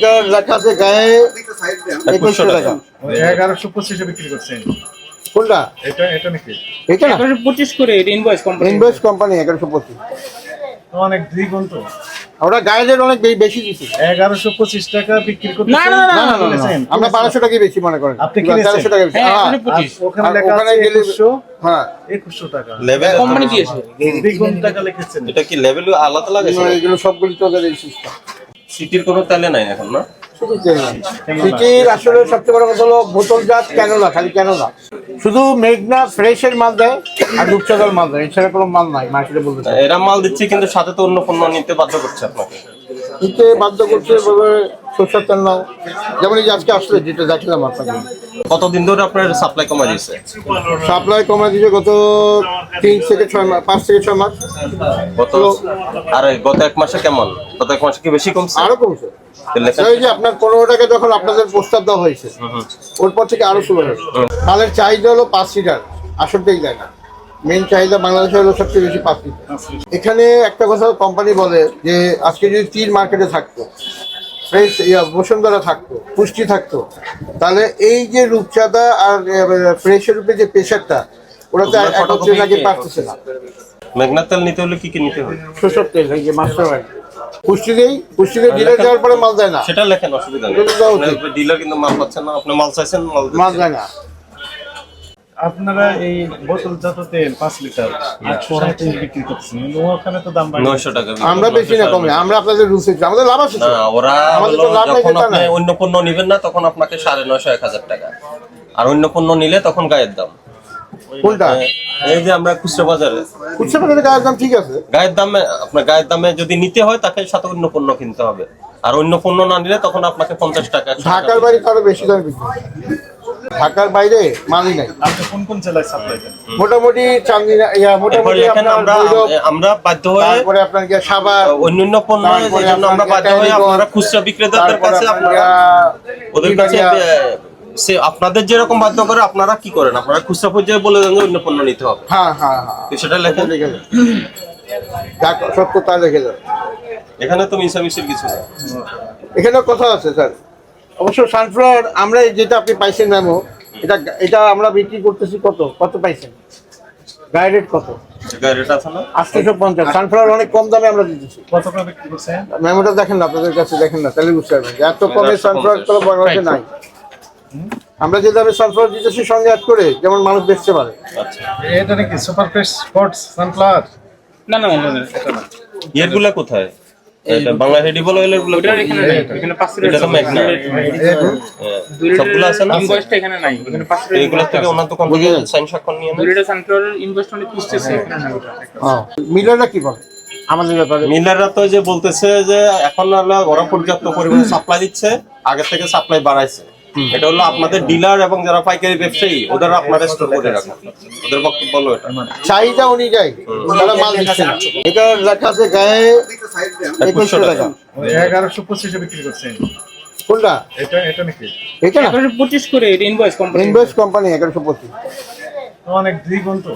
এটা লেখা আছে গায়ে একুশশো টাকা। এগারোশো পঁচিশে বিক্রি করছেন কোনটা? এটা এটা নাকি? এটা না? পঁচিশ করে ইনভয়েস কোম্পানি ইনভেস্ট কোম্পানি এগারোশো পঁচিশ। অনেক দ্বিগুণ তো। ওরা গায়ে অনেক বেশি দিচ্ছে এগারোশো পঁচিশ টাকা বিক্রি করতে না, না, না, না না না, না, বলেছেন? আমরা বারোশো টাকাই বেশি মনে করেন? আপনি তেরোশো টাকা বেশি? হ্যাঁ হ্যাঁ, ওখানে গেলে- হ্যাঁ। একুশশো টাকা। লেভেল কোম্পানি দিয়েছে। দ্বিগুণ টাকা লিখেছেন। এটা কি লেভেল আলাদা লাগে এগুলো সবগুলি তো সিস্টেম সিটির কোনো তেলে নাই এখন না? সিটির আসলে সবচেয়ে বড় কথা হলো বোতলজাত খালি শুধু মেঘনা ফ্রেশের মাল দেয় আর রূপচাঁদার মাল দেয় এছাড়া কোনো মাল নাই মার্কেটে বলতে এরা মাল দিচ্ছে কিন্তু সাথে তো অন্য পণ্য নিতে বাধ্য করছে আপনাকে। নিতে বাধ্য করছে তেল নাও। যেমন এই আজকে আসলে যেটা দেখলাম আপনাকে কতদিন ধরে আপনার সাপ্লাই কমা দিয়েছে সাপ্লাই কমে দিয়েছে গত তিন থেকে ছয় মাস পাঁচ থেকে ছয় মাস। গত আর গত এক মাসে কেমন? গত এক মাসে কি বেশি কমছে? আরও কমছে। যে আপনার পনেরো টাকা যখন আপনাদের প্রস্তাব দেওয়া হয়েছে ওর পর থেকে আরও শুরু হয়েছে। মালের চাহিদা হলো পাঁচ লিটার আসলটাই যায় না। মেন চাহিদা বাংলাদেশে হলো সবচেয়ে বেশি পাঁচ লিটার। এখানে একটা কথা কোম্পানি বলে যে আজকে যদি তীর মার্কেটে থাকতো ফ্রেশ ইয়া বসুন্ধরা থাকতো পুষ্টি থাকতো। তাহলে এই যে রূপচাঁদা আর ফ্রেশের রূপে যে প্রেশারটা ওরা তো এক হচ্ছে আগে পারতেছে না। মেঘনা তেল নিতে হলে কি কি নিতে হবে? শোষক তেল এই যে মাস্টার ওয়াইন। পুষ্টি দেই পুষ্টি দিয়ে ডিলার যাওয়ার পরে মাল দেয় না। সেটা লেখেন অসুবিধা নেই। ডিলার কিন্তু মাল পাচ্ছেন না আপনি মাল চাইছেন মাল মাল দেয় না। আপনারা এই বোতলজাত তেল পাঁচ লিটার আটশো বিক্রি করছেন ওখানে তো দাম নয়শো টাকা আমরা বেশি না কমে আমরা আপনাদের রুলসে আমাদের লাভ আছে না ওরা যখন আপনি অন্য পণ্য নিবেন না তখন আপনাকে সাড়ে নয়শো এক হাজার টাকা। আর অন্য পণ্য নিলে তখন গায়ের দাম। কোনটা? এই যে আমরা খুচরা বাজারে। খুচরা বাজারে গায়ের দাম ঠিক আছে। গায়ের দামে আপনার গায়ের দামে যদি নিতে হয় তাকে সাথে অন্য পণ্য কিনতে হবে। আর অন্য পণ্য না নিলে তখন আপনাকে পঞ্চাশ টাকা ঢাকার আরও বেশি দামে বিক্রি। ঢাকার বাইরে মালই নাই। আপনি কোন কোন জেলায় সাপ্লাই দেন? মোটামুটি চান্দিনা ইয়া মোটামুটি আমরা আমরা বাধ্য হয়ে তারপরে আপনার গিয়া সাভার অন্যান্য পণ্য এই জন্য আমরা বাধ্য হয়ে আপনারা খুচরা বিক্রেতাদের কাছে আপনারা ওদের কাছে সে আপনাদের যেরকম বাধ্য করে আপনারা কি করেন? আপনারা খুচরা পর্যায়ে বলে দেন অন্য পণ্য নিতে হবে। হ্যাঁ হ্যাঁ হ্যাঁ। সেটা লিখে। যা সত্য তা লিখে দেন। এখানে তো মিশামিশির কিছু নেই। এখানেও কথা আছে স্যার। অবশ্য সানফ্লাওয়ার আমরা যেটা আপনি পাইছেন ম্যামো এটা এটা আমরা বিক্রি করতেছি কত? কত পাইছেন? গায়ে রেট কত? পঞ্চাশ। সানফ্লাওয়ার অনেক কম দামে আমরা দিতেছি। কত করে বিক্রি করছেন? মেমোটা দেখেন না আপনাদের কাছে দেখেন না তাহলে বুঝতে পারবেন এত কমে সানফ্লাওয়ার তো বাংলাদেশে নাই। আমরা যে দামে সানফ্লাওয়ার দিতেছি সঙ্গে অ্যাড করে যেমন মানুষ বেচতে পারে। আচ্ছা। এটা নাকি সুপার ফ্রেশ স্পটস সানফ্লাওয়ার না না না, না, না, এটা না। ইয়েরগুলা কোথায়? এটা বাংলা হেডি বলো এলেরগুলো ওটার এখানে নাই এখানে পাঁচ এটা তো ম্যাগনা সবগুলো আছে না? ইনভয়েসটা এখানে নাই। এখানে পাঁচ এইগুলো থেকে ওনার দোকান থেকে সাইন স্বাক্ষর নিয়ে নেন লিটার সানফ্লাওয়ারের ইনভয়েসটা খুঁজতেছে এখানে নাই ওটা। মিলাররা কি বলে? আমাদের ব্যাপারে। মিলাররা তো যে বলতেছে যে এখন ওরা পর্যাপ্ত পরিমাণে সাপ্লাই দিচ্ছে আগে থেকে সাপ্লাই বাড়াইছে। এটা হলো আপনাদের ডিলার এবং যারা পাইকারি ব্যবসায়ী ওদের আপনারা স্টোর করে রাখেন। ওদের বক্তব্য হলো এটা। চাহিদা অনুযায়ী তারা মাল দিচ্ছে এটা লেখা আছে গায়ে একুশশো টাকা। এগারোশো পঁচিশে বিক্রি করছেন কোনটা? এটা এটা নাকি এটা না? এগারোশো পঁচিশ করে এটা ইনভয়েস কোম্পানি ইনভেস্ট কোম্পানি এগারোশো পঁচিশ। অনেক দ্বিগুণ তো।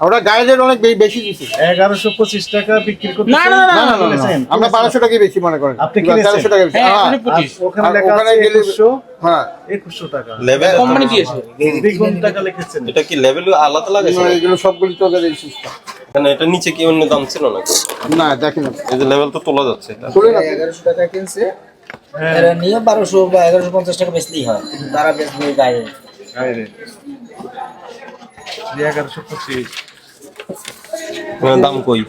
ওরা গায়ে অনেক বেশি দিচ্ছে এগারোশো পঁচিশ টাকা বিক্রি করতে না, না, না, না না না, না? আমরা বারোশো টাকাই বেশি মনে করেন। আপনি কিনেছেন? তেরোশো টাকা বেশি। হ্যাঁ হ্যাঁ, ওখানে লেখা আছে গেলে- একুশশো হ্যাঁ। একুশশো টাকা। লেভেল কোম্পানি দিয়েছে। দ্বিগুণ টাকা লিখেছেন। এটা কি লেভেল আলাদা লাগে? এগুলো- এগুলো সবগুলি তো ওদের সিস্টেম এখানে এটা নিচে কি অন্য দাম ছিল নাকি? না দেখেন। না এই যে লেভেল তো তোলা যাচ্ছে এটা। চলে না এগারোশো টাকা কিনছে। হ্যাঁ। এরা নিয়ে বারোশো বা এগারোশো পঞ্চাশ টাকা বেচলেই হয়। তারা বেচবে গায়ে। বাইরে এগারোশো পঁচিশ। দাম কই?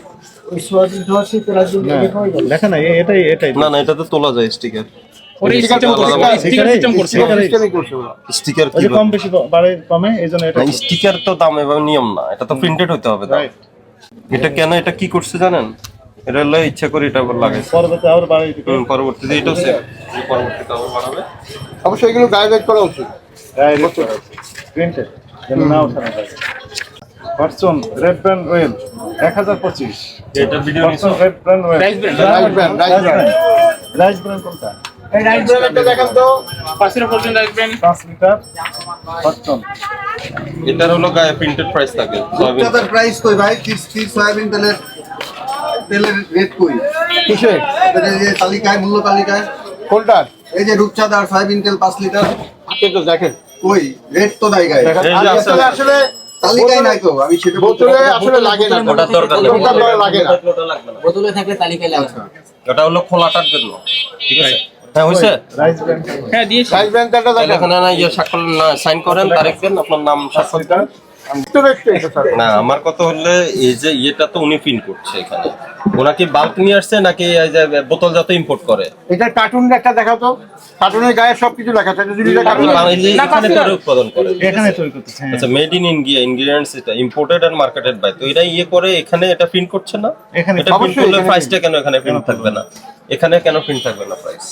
লেখা নাই এটাই এটাই। না না এটা তো তোলা যায় স্টিকার কম বেশি বাড়ে কমে এই জন্য এটা তো দাম নিয়ম না এটা তো প্রিন্টেড হতে হবে এটা কেন এটা কি করছে জানেন? এটা হলো ইচ্ছা করে এটা আবার লাগাইছে। আবার বাড়াই পরবর্তীতে এটাও সেম পরবর্তীতে আবার বাড়াবে। অবশ্যই এগুলো গায়ে রেট করা উচিত। প্রিন্টেড যেন না ওঠানো রেড ব্র্যান্ড ওয়েল এক হাজার পঁচিশ। এটা video person red brand well. Rice brand, rice brand. Rice brand কোনটা? এই রাইট ব্র্যান্ডটা দেখেন তো। পাঁচের পর্যন্ত আসবেন পাঁচ লিটার পার্সন। এটার হলো গায়ে প্রিন্টেড প্রাইস থাকে সয়াবিন প্রাইস কই ভাই? কিস্তি সয়াবিন তেলের তেলের রেট কই? কিসে? যে তালিকায় মূল্য তালিকায়। কোনটা এই যে রূপচাঁদার ফাইভ ইন্টেল পাঁচ লিটার। আপনি তো দেখেন। ওই রেট তো নাই গায়ে আসলে তালিকায় নাই তো আমি সেটা বোতলে আসলে লাগে না। ওটার দরকার নেই। ওটার দরকার লাগে না। বোতলে থাকলে তালিকায় লাগে না। হলো খোলাটার জন্য। ঠিক আছে? হ্যাঁ হ্যাঁ দিয়েছি। এখানে না ইয়ে স্বাক্ষর না সাইন করেন তারিখ দেন আপনার নাম স্বাক্ষর না আমার কথা হলে এই যে ইয়েটা তো উনি প্রিন্ট করছে এখানে। ওনাকে বাল্ক নিয়ে আসছে নাকি এই যে বোতল যাতে ইম্পোর্ট করে? এটা কার্টুন একটা দেখাতো কার্টুনের গায়ে সবকিছু লেখা আছে। যদি এটা আপনি কার্টুন বাংলাদেশে না, এখানে করে উৎপাদন করে। এখানে তৈরি করতেছে হ্যাঁ। আচ্ছা মেড ইন ইন্ডিয়া ইনগ্রিডিয়েন্টস এটা ইম্পোর্টেড এন্ড মার্কেটেড বাই তো এটা ইয়ে করে এখানে এটা প্রিন্ট করছে না? এখানে এটা প্রিন্ট অবশ্যই করলে প্রাইসটা কেন এখানে প্রিন্ট থাকবে না? এখানে কেন প্রিন্ট থাকবে না প্রাইস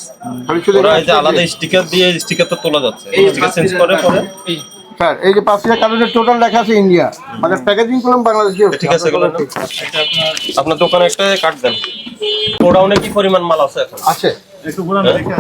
ওরা এই যে আলাদা স্টিকার দিয়ে স্টিকার তো তোলা যাচ্ছে। স্টিকার চেঞ্জ করে পরে। স্যার এই যে পাঁচটা কালারের টোটাল লেখা আছে ইন্ডিয়া মানে প্যাকেজিং করলাম বাংলাদেশি ঠিক আছে আপনার আপনার দোকানে একটা কাট দেন। গোডাউনে কি পরিমাণ মাল আছে এখন? আছে। একটু বলেন দেখে।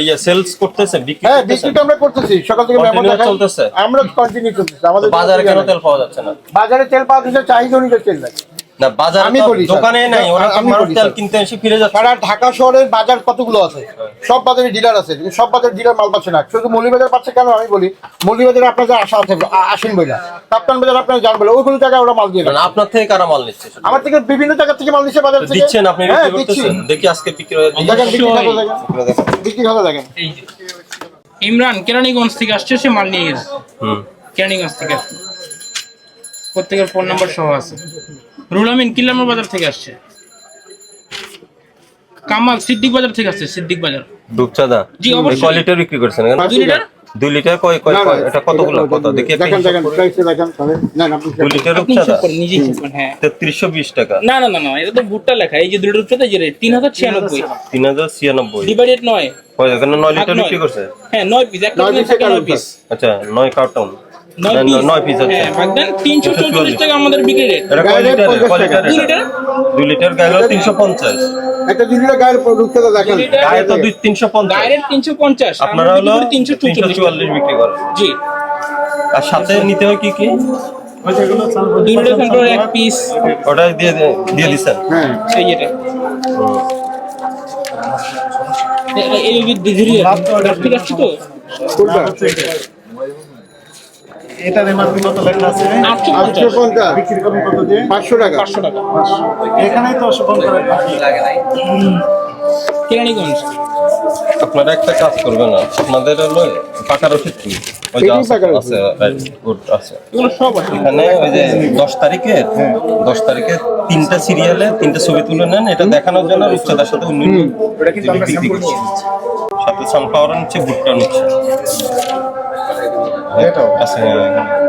এই সেলস করতেছে বিক্রি হ্যাঁ করতেছে আমরা করতেছি সকাল থেকে দেখা চলতেছে? আমরা কন্টিনিউ করতেছি আমাদের বাজারে কেন তেল পাওয়া যাচ্ছে না? বাজারে তেল পাওয়া যাচ্ছে চাহিদা অনুযায়ী তেল লাগে। না বাজারে আমি বলি, দোকানে নাই ওরা আমি মানুষ তেল কিনতে এসে ফিরে যাচ্ছে। সারা ঢাকা শহরের বাজার কতগুলো আছে? সব বাজারে ডিলার আছে কিন্তু সব বাজারে ডিলার মাল পাচ্ছে না। শুধু মৌলিবাজার পাচ্ছে কেন? আমি বলি মৌলিবাজারে আপনাদের আশা আছে আ- আসেন বইলা কাপ্তান বাজার আপনারা যান বলে ওইগুলো জায়গায় ওরা মাল দিয়ে। মানে আপনার থেকে কারা মাল নিচ্ছে আমার থেকে বিভিন্ন জায়গা থেকে মাল দিচ্ছে বাজার থেকে। দিচ্ছেন আপনি হ্যাঁ দেখি আজকে বিক্রি হয়ে। বিক্রি অবশ্যই। দেখেন। যে। ইমরান কেরানীগঞ্জ থেকে আসছে সে মাল নিয়ে গেছে। হুম। কেরানীগঞ্জ থেকে আসছে। প্রত্যেকের ফোন নাম্বার সহ আছে। রুল আমিন কিল্লামর বাজার থেকে আসছে। কামাল সিদ্দিক বাজার থেকে আসছে সিদ্দিক বাজার। ডুবচাদা জি, অবশ্যই। কয় লিটার বিক্রি করছেন এখানে? দুই লিটার? দুই লিটার কয় কয় এটা কতগুলো? কত? দেখি একটা দেখেন দেখেন। প্রাইসে দেখেন তাহলে না না আপনি লিটার আপনি রূপচাঁদা নিজে হিসাব হ্যাঁ। তেত্রিশশো বিশ টাকা। না না না না এটা তো ভুট্টা লেখা। এই যে দুটো রূপচাঁদা এই যে তিন হাজার ছিয়ানব্বই। তিন হাজার ছিয়ানব্বই। ডিভাইডেড নয়। কয়? এখানে নয় লিটার বিক্রি করছে। হ্যাঁ নয় পিস একটা নয় পিস আচ্ছা নয় কার্টন নয় পিস নয় পিস আছে। হ্যাঁ তিনশো চৌচল্লিশ টাকা আমাদের বিক্রি রেট এটা কয় লিটার? পঞ্চাশ কয় টাকা। লিটার? দুই লিটার? দুই লিটার গায়ে হলো তিনশো পঞ্চাশ। একটা গায়ের রূপচাঁদা দেখেন। গায়ে তো দুই তিনশো পঞ্চাশ। ডাইরেক্ট তিনশো পঞ্চাশ। আপনারা হলো তিনশো চুয়াল্লিশ বিক্রি করেন। জি। আর সাথে নিতে হয় কি কি? দুই লিটার কন্ট্রোল এক পিস ওটা দিয়ে দিয়ে দিচ্ছেন হ্যাঁ। এই ঠিক আছে তো। এটার এমআরপি কত লেখা আছে? আটশো আটশো পঞ্চাশ। পঞ্চাশ। বিক্রি করবেন কত দিয়ে? পাঁচশো টাকা। পাঁচশো টাকা। এখানেই তো শোভন করে কেরানীগঞ্জ। আপনারা একটা কাজ করবেন না আপনাদের হলো পাকা রসিদ কি? ওই যে আছে- আছে এগুলো সব আছে। এখানে ওই যে দশ তারিখে দশ তারিখে তিনটা সিরিয়ালে তিনটা ছবি তুলে নেন এটা দেখানোর জন্য রূপচাঁদার সাথে করছি সাথে সানফ্লাওয়ার নিচ্ছে ভুট্টা নিচ্ছে এটাও আছে হ্যাঁ, এখানে।